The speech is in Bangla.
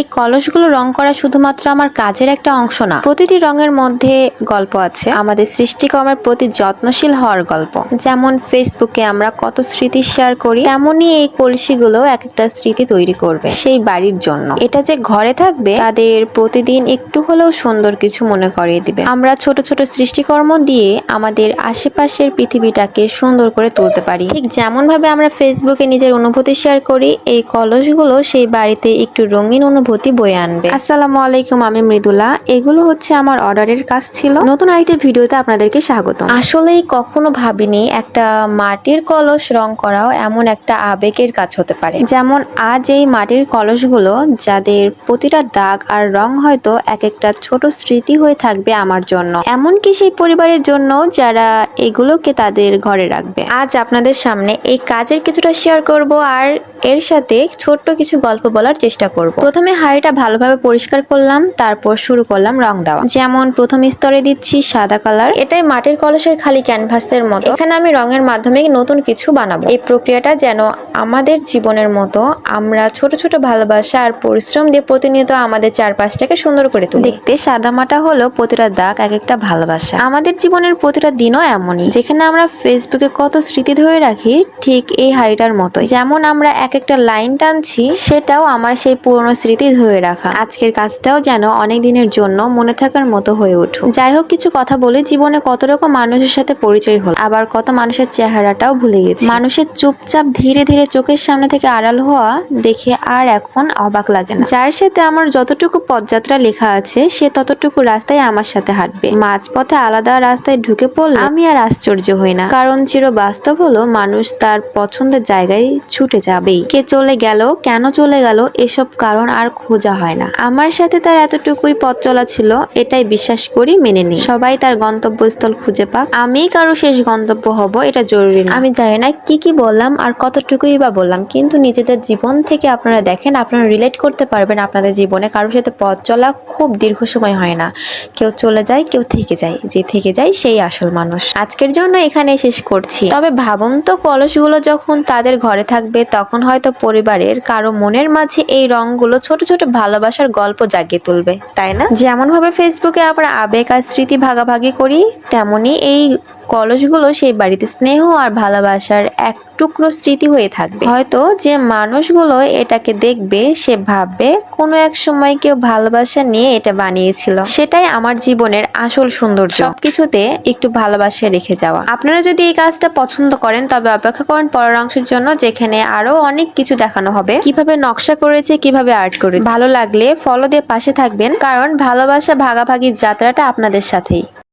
এই কলসগুলো রং করা শুধুমাত্র আমার কাজের একটা অংশ না, প্রতিটি রঙের মধ্যে গল্প আছে। আমাদের সৃষ্টিকর্মের প্রতি যত্নশীল হওয়ার গল্প। যেমন ফেসবুকে আমরা কত স্মৃতি শেয়ার করি, তেমনই এই কলসিগুলো এক একটা স্মৃতি তৈরি করবে সেই বাড়ির জন্য। এটা যে ঘরে থাকবে, তাদের প্রতিদিন একটু হলেও সুন্দর কিছু মনে করিয়ে দিবে। আমরা ছোট ছোট সৃষ্টিকর্ম দিয়ে আমাদের আশেপাশের পৃথিবীটাকে সুন্দর করে তুলতে পারি। ঠিক যেমন ভাবে আমরা ফেসবুকে নিজের অনুভূতি শেয়ার করি, এই কলসগুলো সেই বাড়িতে একটু রঙিন অনুভূতি বয়ে আনবে। আসসালামু আলাইকুম আমি মৃদুলা। এগুলো হচ্ছে আমার অর্ডারের কাজ ছিল। নতুন আরেকটি ভিডিওতে আপনাদেরকে স্বাগত আসলেই কখনো ভাবিনি একটা মাটির কলস রং করাও এমন একটা আবেগের কাজ হতে পারে। যেমন আজ এই মাটির কলসগুলো যাদের প্রতিটা দাগ আর রং হয়তো এক একটা ছোট স্মৃতি হয়ে থাকবে আমার জন্য। এমনকি সেই পরিবারের জন্য যারা এগুলোকে তাদের ঘরে রাখবে। আজ আপনাদের সামনে এই কাজের কিছুটা শেয়ার করব আর এর সাথে ছোট্ট কিছু গল্প বলার চেষ্টা করব। প্রথমে হাঁড়িটা ভালোভাবে পরিষ্কার করলাম, তারপর শুরু করলাম রং দেওয়া। যেমন প্রথম স্তরে দিচ্ছি সাদা কালার। এটাই মাটির কলসের খালি ক্যানভাসের মতো। এখানে আমি রঙের মাধ্যমে নতুন কিছু বানাবো। এই প্রক্রিয়াটা যেন আমাদের জীবনের মতো আমরা ছোট ছোট ভালোবাসা আর পরিশ্রম দিয়ে প্রতিনিয়ত আমাদের চারপাশটাকে সুন্দর করে তুলি। দেখতে সাদামাটা হলো প্রতিটা দাগ এক একটা ভালোবাসা। আমাদের জীবনের প্রতিটা দিনও এমনই, যেখানে আমরা ফেসবুকে কত স্মৃতি ধরে রাখি ঠিক এই হাড়িটার মতো যেমন আমরা এক একটা লাইন টানছি, সেটাও আমার সেই পুরনো স্মৃতি ধরে রাখা। আজকের কাজটাও যেন অনেক দিনের জন্য মনে থাকার মতো হয়ে উঠুক। যাই হোক, কিছু কথা বলে, জীবনে কত রকম মানুষের সাথে পরিচয় হলো, আবার কত মানুষের চেহারাটাও ভুলে গেছি। মানুষের চুপচাপ ধীরে ধীরে চোখের সামনে থেকে আড়াল হওয়া দেখে আর এখন অবাক লাগে না। যার সাথে আমার যতটুকু পদযাত্রা লেখা আছে, সে ততটুকু রাস্তায় আমার সাথে হাঁটবে। মাঝপথে আলাদা রাস্তায় ঢুকে পড়লে আমি আর আশ্চর্য হই না। কারণ চির বাস্তব হলো মানুষ তার পছন্দের জায়গায় ছুটে যাবেই। কে চলে গেল, কেন চলে গেল, এসব কারণ আর খোঁজা হয় না। আমার সাথে তার এতটুকুই পথ চলা ছিল, এটাই বিশ্বাস করি মেনে নিই। সবাই তার গন্তব্যস্থল খুঁজে পাক। আমি কারও শেষ গন্তব্য হব, এটা জরুরি না। আমি জানি না কি কি বললাম আর কতটুকুই বা বললাম, কিন্তু নিজেদের জীবন থেকে আপনারা দেখেন, আপনারা রিলেট করতে পারবেন আপনাদের জীবনে। কারোর সাথে পথ চলা খুব দীর্ঘ সময় হয় না। কেউ চলে যায়, কেউ থেকে যায়। যে থেকে যায়, সেই আসল মানুষ। আজকের জন্য এখানে শেষ করছি। তবে ভাবুন তো, কলসগুলো যখন তাদের ঘরে থাকবে, তখন হয়তো পরিবারের কারও মনের মাঝে এই রংগুলো ছোট ছোট ভালোবাসার গল্প জাগিয়ে তুলবে, তাই না? যেমন ভাবে ফেসবুকে আমরা আবেগ আর স্মৃতি ভাগাভাগি করি তেমনি এই কলসগুলো সেই বাড়িতে স্নেহ আর ভালোবাসার এক টুকরো স্মৃতি হয়ে থাকবে। হয়তো যে মানুষগুলো এটাকে দেখবে, সে ভাববে, কোনো এক সময় কেউ ভালোবাসা নিয়ে এটা বানিয়েছিল। সেটাই আমার জীবনের আসল সৌন্দর্য। সবকিছুতে একটু ভালোবাসা রেখে যাওয়া। আপনারা যদি এই কাজটা পছন্দ করেন, তবে অপেক্ষা করেন পরের অংশের জন্য, যেখানে আরও অনেক কিছু দেখানো হবে। কীভাবে নকশা করেছে, কীভাবে আর্ট করেছে। ভালো লাগলে ফলো দিয়ে পাশে থাকবেন, কারণ ভালোবাসা ভাগাভাগির যাত্রাটা আপনাদের সাথেই।